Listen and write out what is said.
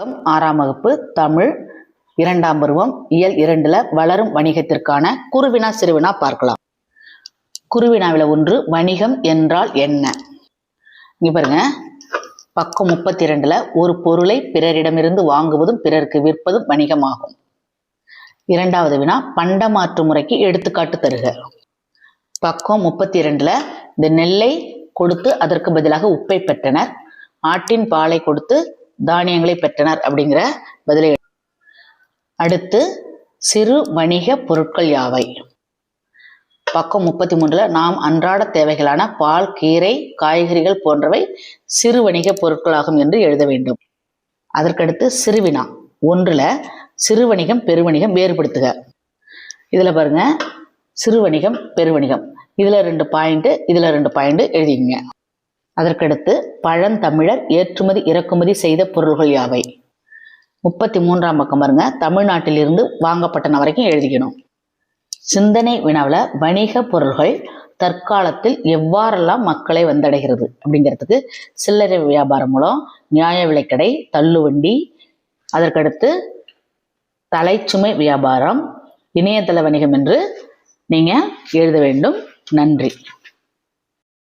ஆறாம் வகுப்பு தமிழ். இரண்டாம் பருவம் இயல் இரண்டுல வளரும் வணிகத்திற்கான குருவினா சிறுவினா பார்க்கலாம். குருவினாவில் ஒன்று வணிகம் என்றால் என்ன? இங்க பாருங்க. பக்கம் முப்பத்தி இரண்டுல ஒரு பொருளை பிறரிடமிருந்து வாங்குவதும் பிறருக்கு விற்பதும் வணிகமாகும். இரண்டாவது வினா பண்டமாற்று முறைக்கு எடுத்துக்காட்டு தருக. பக்கம் முப்பத்தி இரண்டுல இந்த நெல்லை கொடுத்து அதற்கு பதிலாக உப்பை பெற்றனர். ஆட்டின் பாலை கொடுத்து தானியங்களை பெற்றனர் அப்படிங்கிற பதிலை அடுத்து சிறு வணிக பொருட்கள் யாவை? பக்கம் முப்பத்தி மூன்றுல நாம் அன்றாட தேவைகளான பால் கீரை காய்கறிகள் போன்றவை சிறு வணிக பொருட்களாகும் என்று எழுத வேண்டும். அதற்கடுத்து சிறுவினா. ஒன்றுல சிறு வணிகம் பெருவணிகம் வேறுபடுத்துக. இதுல பாருங்க சிறு வணிகம் பெருவணிகம் இதுல ரெண்டு பாயிண்ட் இதுல ரெண்டு பாயிண்ட் எழுதிங்க அதற்கடுத்து பழந்தமிழர் ஏற்றுமதி இறக்குமதி செய்த பொருள்கள் யாவை? முப்பத்தி மூன்றாம் பக்கம் பாருங்க. தமிழ்நாட்டிலிருந்து வாங்கப்பட்டன வரைக்கும் எழுதிக்கணும். சிந்தனை வினாவில் வணிக பொருள்கள் தற்காலத்தில் எவ்வாறெல்லாம் மக்களை வந்தடைகிறது அப்படிங்கிறதுக்கு சில்லறை வியாபாரம் மூலம் நியாய விலைக்கடை தள்ளுவண்டி அதற்கடுத்து தலைச்சுமை வியாபாரம் இணையதள வணிகம் என்று நீங்கள் எழுத வேண்டும். நன்றி.